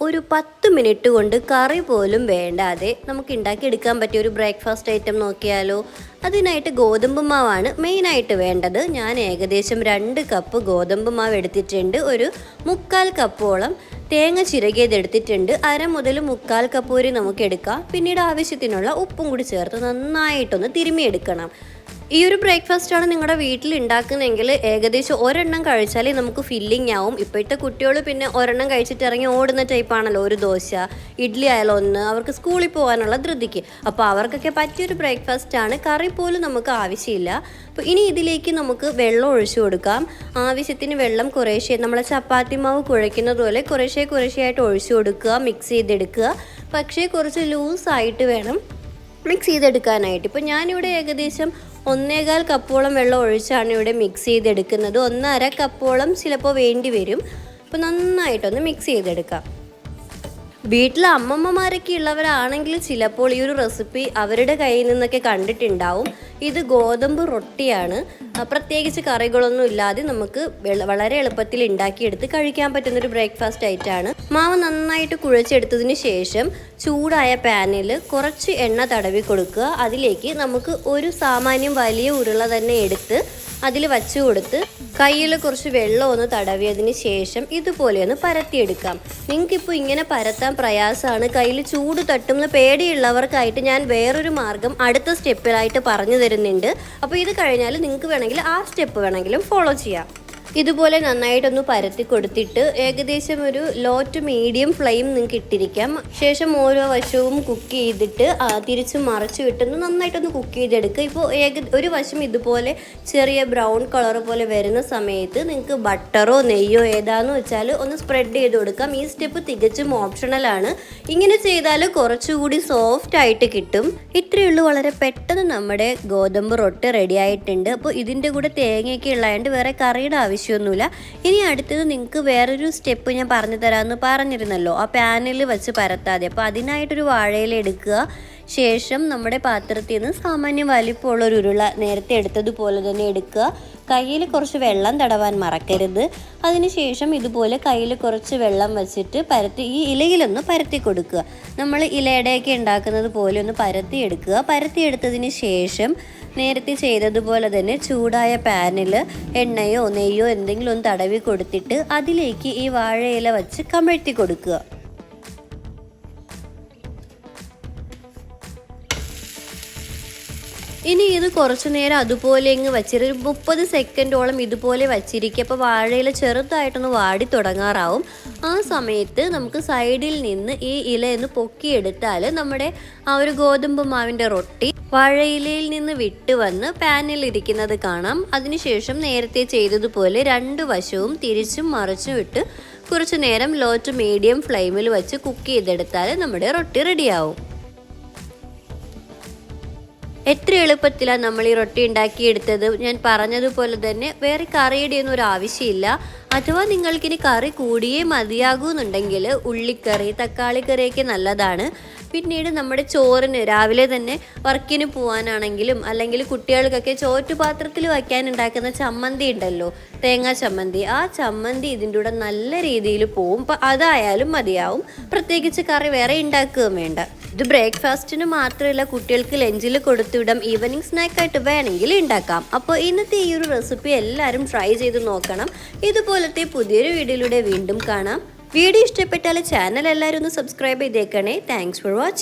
ഒരു പത്ത് മിനിറ്റ് കൊണ്ട് കറി പോലും വേണ്ടാതെ നമുക്ക് ഉണ്ടാക്കിയെടുക്കാൻ പറ്റിയ ഒരു ബ്രേക്ക്ഫാസ്റ്റ് ഐറ്റം നോക്കിയാലോ. അതിനായിട്ട് ഗോതമ്പ് മാവാണ് മെയിനായിട്ട് വേണ്ടത്. ഞാൻ ഏകദേശം രണ്ട് കപ്പ് ഗോതമ്പ് മാവ് എടുത്തിട്ടുണ്ട്. ഒരു മുക്കാൽ കപ്പോളം തേങ്ങ ചിരകിയത് എടുത്തിട്ടുണ്ട്. അര മുതൽ മുക്കാൽ കപ്പ് വരെ നമുക്ക് എടുക്കാം. പിന്നീട് ആവശ്യത്തിനുള്ള ഉപ്പും കൂടി ചേർത്ത് നന്നായിട്ടൊന്ന് തിരുമിയെടുക്കണം ഈ ഒരു ബ്രേക്ക്ഫാസ്റ്റ് ആണ് നിങ്ങളുടെ വീട്ടിൽ ഉണ്ടാക്കുന്നതെങ്കിൽ ഏകദേശം ഒരെണ്ണം കഴിച്ചാലേ നമുക്ക് ഫില്ലിംഗ് ആവും. ഇപ്പോഴത്തെ കുട്ടികൾ പിന്നെ ഒരെണ്ണം കഴിച്ചിട്ട് ഇറങ്ങി ഓടുന്ന ടൈപ്പാണല്ലോ ഒരു ദോശ ഇഡ്ഡലി ആയാലും ഒന്ന് അവർക്ക് സ്കൂളിൽ പോകാനുള്ള ധൃതിക്ക്. അപ്പോൾ അവർക്കൊക്കെ പറ്റിയൊരു ബ്രേക്ക്ഫാസ്റ്റ് ആണ് കറി പോലും നമുക്ക് ആവശ്യമില്ല. അപ്പോൾ ഇനി ഇതിലേക്ക് നമുക്ക് വെള്ളം ഒഴിച്ചു കൊടുക്കാം. ആവശ്യത്തിന് വെള്ളം കുറേശ്ശെ നമ്മളെ ചപ്പാത്തി മാവ് കുഴയ്ക്കുന്നത് പോലെ കുറേശ്ശെ ആയിട്ട് ഒഴിച്ചു കൊടുക്കുക മിക്സ് ചെയ്തെടുക്കുക. പക്ഷേ കുറച്ച് ലൂസായിട്ട് വേണം മിക്സ് ചെയ്തെടുക്കാനായിട്ട്. ഇപ്പോൾ ഞാനിവിടെ ഏകദേശം ഒന്നേകാൽ കപ്പോളം വെള്ളം ഒഴിച്ചാണ് ഇവിടെ മിക്സ് ചെയ്തെടുക്കുന്നത്. ഒന്നര കപ്പോളം ചിലപ്പോൾ വേണ്ടി വരും അപ്പോൾ നന്നായിട്ടൊന്ന് മിക്സ് ചെയ്തെടുക്കാം. വീട്ടിൽ അമ്മമ്മമാരൊക്കെ ഉള്ളവരാണെങ്കിൽ ചിലപ്പോൾ ഈ ഒരു റെസിപ്പി അവരുടെ കയ്യിൽ നിന്നൊക്കെ കണ്ടിട്ടുണ്ടാവും. ഇത് ഗോതമ്പ് റൊട്ടിയാണ്. പ്രത്യേകിച്ച് കറികളൊന്നും ഇല്ലാതെ നമുക്ക് വളരെ എളുപ്പത്തിൽ ഉണ്ടാക്കിയെടുത്ത് കഴിക്കാൻ പറ്റുന്ന ഒരു ബ്രേക്ക്ഫാസ്റ്റ് ആയിട്ടാണ് മാവ് നന്നായിട്ട് കുഴച്ചെടുത്തതിന് ശേഷം ചൂടായ പാനിൽ കുറച്ച് എണ്ണ തടവി കൊടുക്കുക. അതിലേക്ക് നമുക്ക് ഒരു സാമാന്യം വലിയ ഉരുള തന്നെ എടുത്ത് അതിൽ വച്ചു കൊടുത്ത് കയ്യിൽ കുറച്ച് വെള്ളം ഒന്ന് തടവിയതിന് ശേഷം ഇതുപോലെ ഒന്ന് പരത്തിയെടുക്കാം. നിങ്ങൾക്കിപ്പോൾ ഇങ്ങനെ പരത്താൻ പ്രയാസമാണ്. കയ്യിൽ ചൂട് തട്ടുന്ന പേടിയുള്ളവർക്കായിട്ട് ഞാൻ വേറൊരു മാർഗം അടുത്ത സ്റ്റെപ്പിലായിട്ട് പറഞ്ഞു തരുന്നുണ്ട്. അപ്പോൾ ഇത് കഴിഞ്ഞാൽ നിങ്ങൾക്ക് വേണമെങ്കിൽ ആ സ്റ്റെപ്പ് വേണമെങ്കിലും ഫോളോ ചെയ്യാം. ഇതുപോലെ നന്നായിട്ടൊന്ന് പരത്തി കൊടുത്തിട്ട് ഏകദേശം ഒരു ലോ ടു മീഡിയം ഫ്ലെയിം നിങ്ങൾക്ക് ഇട്ടിരിക്കാം. ശേഷം ഓരോ വശവും കുക്ക് ചെയ്തിട്ട് തിരിച്ച് മറിച്ച് വിട്ടൊന്ന് നന്നായിട്ടൊന്ന് കുക്ക് ചെയ്തെടുക്കുക. ഇപ്പോൾ ഏക ഒരു വശം ഇതുപോലെ ചെറിയ ബ്രൗൺ കളർ പോലെ വരുന്ന സമയത്ത് നിങ്ങൾക്ക് ബട്ടറോ നെയ്യോ ഏതാന്ന് വെച്ചാൽ ഒന്ന് സ്പ്രെഡ് ചെയ്ത് കൊടുക്കാം. ഈ സ്റ്റെപ്പ് തികച്ചും ഓപ്ഷണലാണ് ഇങ്ങനെ ചെയ്താൽ കുറച്ചുകൂടി സോഫ്റ്റ് ആയിട്ട് കിട്ടും. ഇത്രയേ ഉള്ളൂ. വളരെ പെട്ടെന്ന് നമ്മുടെ ഗോതമ്പ് റൊട്ടി റെഡി ആയിട്ടുണ്ട്. അപ്പോൾ ഇതിന്റെ കൂടെ തേങ്ങയൊക്കെ ഉള്ളതായത് വേറെ കറിയുടെ ആവശ്യമൊന്നുമില്ല. ഇനി അടുത്തത് നിങ്ങൾക്ക് വേറൊരു സ്റ്റെപ്പ് ഞാൻ പറഞ്ഞു തരാമെന്ന് പറഞ്ഞിരുന്നല്ലോ. ആ പാനിൽ വെച്ച് പരത്താതെ. അപ്പോൾ അതിനായിട്ടൊരു വാഴയില എടുക്കുക. ശേഷം നമ്മുടെ പാത്രത്തിൽ നിന്ന് സാമാന്യം വലിപ്പമുള്ള ഒരു ഉരുള നേരത്തെ എടുത്തതുപോലെ തന്നെ എടുക്കുക. കയ്യിൽ കുറച്ച് വെള്ളം തടവാൻ മറക്കരുത്. അതിനുശേഷം ഇതുപോലെ കയ്യിൽ കുറച്ച് വെള്ളം വെച്ചിട്ട് പരത്തി ഈ ഇലയിലൊന്ന് പരത്തി കൊടുക്കുക. നമ്മൾ ഇലയുടെയൊക്കെ ഉണ്ടാക്കുന്നത് പോലെ ഒന്ന് പരത്തി എടുക്കുക. പരത്തി എടുത്തതിന് ശേഷം നേരത്തെ ചെയ്തതുപോലെ തന്നെ ചൂടായ പാനിൽ എണ്ണയോ നെയ്യോ എന്തെങ്കിലും ഒന്ന് തടവി കൊടുത്തിട്ട് അതിലേക്ക് ഈ വാഴയില വെച്ച് കമഴ്ത്തി കൊടുക്കുക. ഇനി ഇത് കുറച്ചു നേരം അതുപോലെ ഇങ്ങ് വെച്ചിട്ട് ഒരു മുപ്പത് സെക്കൻഡോളം ഇതുപോലെ വച്ചിരിക്കുക. അപ്പോൾ വാഴയില ചെറുതായിട്ടൊന്ന് വാടി തുടങ്ങാറാവും. ആ സമയത്ത് നമുക്ക് സൈഡിൽ നിന്ന് ഈ ഇലയൊന്ന് പൊക്കിയെടുത്താൽ നമ്മുടെ ആ ഒരു ഗോതമ്പ് മാവിന്റെ റൊട്ടി വാഴയിലയിൽ നിന്ന് വിട്ടുവന്ന് പാനിൽ ഇരിക്കുന്നത് കാണാം. അതിനുശേഷം നേരത്തെ ചെയ്തതുപോലെ രണ്ട് വശവും തിരിച്ചും മറിച്ചും ഇട്ട് കുറച്ചു നേരം ലോ ടു മീഡിയം ഫ്ലെയിമിൽ വെച്ച് കുക്ക് ചെയ്തെടുത്താൽ നമ്മുടെ റൊട്ടി റെഡിയാവും എത്ര എളുപ്പത്തിലാണ് നമ്മൾ ഈ റൊട്ടി ഉണ്ടാക്കിയെടുത്തത്? ഞാൻ പറഞ്ഞതുപോലെ തന്നെ വേറെ കറിയുടെ ഒന്നും ഒരു ആവശ്യമില്ല. അഥവാ നിങ്ങൾക്കിനി കറി കൂടിയേ മതിയാകൂന്നുണ്ടെങ്കിൽ ഉള്ളിക്കറി തക്കാളിക്കറിയൊക്കെ നല്ലതാണ്. പിന്നീട് നമ്മുടെ ചോറിന് രാവിലെ തന്നെ വർക്കിന് പോകാനാണെങ്കിലും അല്ലെങ്കിൽ കുട്ടികൾക്കൊക്കെ ചോറ്റുപാത്രത്തിൽ വയ്ക്കാൻ ഉണ്ടാക്കുന്ന ചമ്മന്തി ഉണ്ടല്ലോ തേങ്ങാ ചമ്മന്തി ആ ചമ്മന്തി ഇതിന്റെ കൂടെ നല്ല രീതിയിൽ പോവും. അപ്പം അതായാലും മതിയാവും. പ്രത്യേകിച്ച് കറി വേറെ ഉണ്ടാക്കുകയും വേണ്ട. ഇത് ബ്രേക്ക്ഫാസ്റ്റിന് മാത്രമല്ല കുട്ടികൾക്ക് ലഞ്ചിൽ കൊടുത്തുവിടാം ഈവനിങ് സ്നാക്കായിട്ട് വേണമെങ്കിൽ ഉണ്ടാക്കാം. അപ്പോൾ ഇന്നത്തെ ഈ ഒരു റെസിപ്പി എല്ലാവരും ട്രൈ ചെയ്ത് നോക്കണം. ഇതുപോലത്തെ പുതിയൊരു വീഡിയോയിലൂടെ വീണ്ടും കാണാം. വീഡിയോ ഇഷ്ടപ്പെട്ടാൽ ചാനൽ എല്ലാവരും ഒന്ന് സബ്സ്ക്രൈബ് ചെയ്തേക്കണേ. Thanks for watching